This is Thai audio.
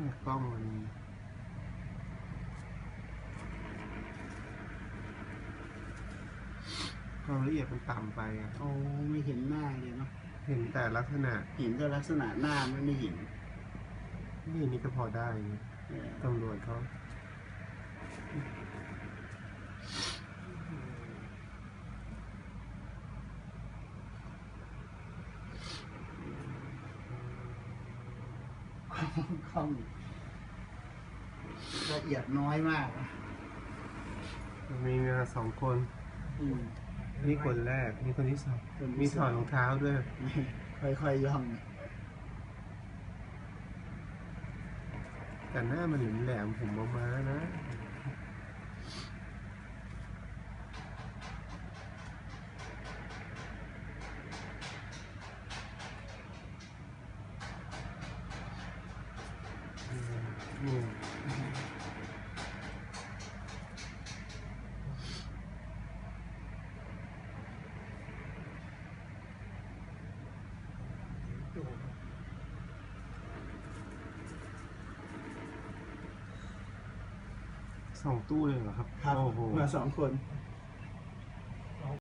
เนี่ยกล้องมันความละเอียดมันต่ำไปอะโอ้ไม่เห็นหน้าเลยเนาะเห็นแต่ลักษณะเห็นแต่ลักษณะหน้าไม่ไม่เห็นนี่นี่ก็พอได้นะเออตำรวจเขา กล้องละเอียดน้อยมากมีมาสองคน อืมนี่คนแรก นี่คนที่สองคนที่มีสถองอดรองเท้าด้วย ค่อยๆย่องแต่หน้ามันแหลมๆผมประมาณนะ สองตู้เลยเหรอครับครับโอ้โหมาสองคน